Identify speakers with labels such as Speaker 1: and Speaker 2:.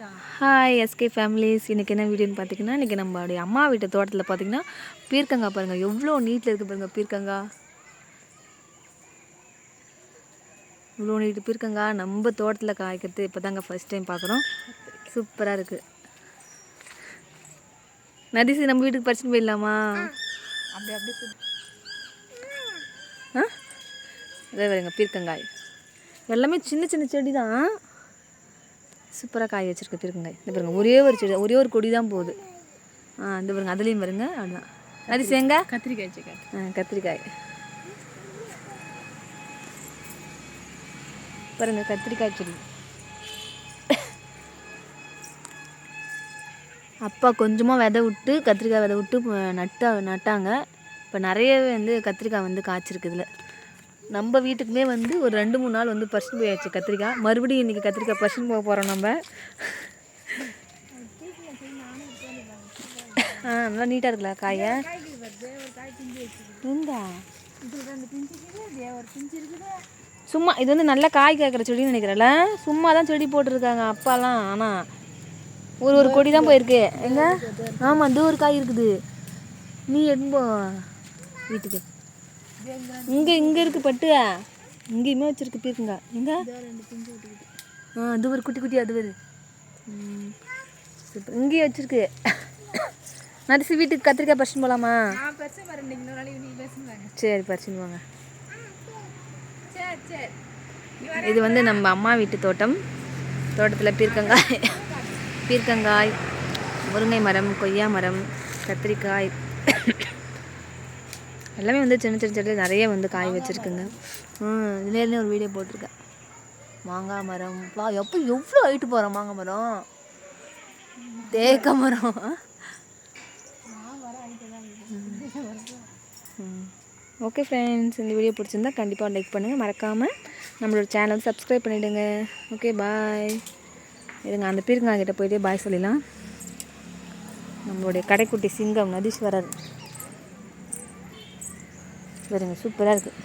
Speaker 1: Hi SK families இன்றைக்கி என்ன வீடியோன்னு பார்த்தீங்கன்னா இன்றைக்கி நம்மளுடைய அம்மா வீட்டு தோட்டத்தில் பார்த்தீங்கன்னா பீர்க்கங்காய் பாருங்கள் எவ்வளோ நீட்டில் இருக்குது பாருங்கள் பீர்க்கங்காய் இவ்வளோ நீட்டு பீர்க்கங்காய் நம்ம தோட்டத்தில் காய்க்கிறது. இப்போ தாங்க ஃபஸ்ட் டைம் பார்க்குறோம் சூப்பராக இருக்குது நதிசி நம்ம வீட்டுக்கு பறிச்சுட்டு போயிடலாமா?
Speaker 2: அப்படி அப்படி
Speaker 1: ஆ? இதே பாருங்க பீர்க்கங்காய். எல்லாமே சின்ன சின்ன செடி தான் சூப்பராக காய் வச்சிருக்கு பீர்க்கங்காய் இந்த பாருங்க ஒரே ஒரு செடி ஒரே ஒரு கொடி தான் போகுது. ஆ இந்த பாருங்க அதுலேயும் பாருங்க அவ்வளோதான் அது சேங்க
Speaker 2: கத்திரிக்காய்
Speaker 1: ஆ கத்திரிக்காய். பாருங்க கத்திரிக்காய் செடி. அப்பா கொஞ்சமாக விதை விட்டு கத்திரிக்காய் விதை விட்டு நட்டா நட்டாங்க. இப்போ நிறையவே வந்து கத்திரிக்காய் வந்து காய்ச்சிருக்கு இதில். நம்ம வீட்டுக்குமே வந்து ஒரு ரெண்டு மூணு நாள் வந்து பறிச்சுட்டு போயாச்சு கத்திரிக்காய். மறுபடியும் இன்றைக்கி கத்திரிக்காய் பறிச்சுட்டு போக போகிறோம் நம்ம. ஆ நல்லா நீட்டாக இருக்குல்ல காயை? இருந்தா சும்மா இது வந்து நல்ல காய் காய்க்கிற செடின்னு நினைக்கிறேன்ல சும்மா தான் செடி போட்டிருக்காங்க அப்பாலாம் ஆனால் ஒரு ஒரு கொடி தான் போயிருக்கு. எங்க? ஆமாம் இந்த ஒரு காய் இருக்குது. நீ எடுப்போ வீட்டுக்கு. இங்கே இங்கே இருக்கு பட்டு. இங்கேயுமே வச்சுருக்கு பீர்க்குங்க.
Speaker 2: இங்கே
Speaker 1: ஆ அது ஒரு குட்டி குட்டி அது ஒரு சூப்பர் இங்கேயும் வச்சுருக்கு. நரிசி வீட்டுக்கு கத்திரிக்காய் பறிச்சுட்டு போகலாமா சரி பறிச்சுட்டு வாங்க
Speaker 2: சரி சரி
Speaker 1: இது வந்து நம்ம அம்மா வீட்டு தோட்டம். தோட்டத்தில் பீர்க்கங்காய். பீர்க்கங்காய் முருங்கை மரம் கொய்யா மரம் கத்திரிக்காய். எல்லாமே வந்து சின்ன சின்ன செடி நிறைய வந்து காய் வச்சுருக்குங்க. ம் இதுலேருந்து ஒரு வீடியோ போட்டிருக்கேன். மாங்காய் மரம். வா எப்போ எவ்வளோ ஹைட்டு போகிறோம் மாங்காய் மரம்? தேக்க மரம். ஓகே ஃப்ரெண்ட்ஸ் இந்த வீடியோ பிடிச்சிருந்தா கண்டிப்பாக லைக் பண்ணுங்கள் மறக்காமல் நம்மளோட சேனல் சப்ஸ்கிரைப் பண்ணிவிடுங்க ஓகே பாய் இருங்க அந்த பீர்க்கங்காய் கிட்ட போயிட்டே பாய் சொல்லிடலாம். நம்மளுடைய கடைக்குட்டி சிங்கம் நதீஸ்வரர். பாருங்கள் சூப்பராக இருக்குது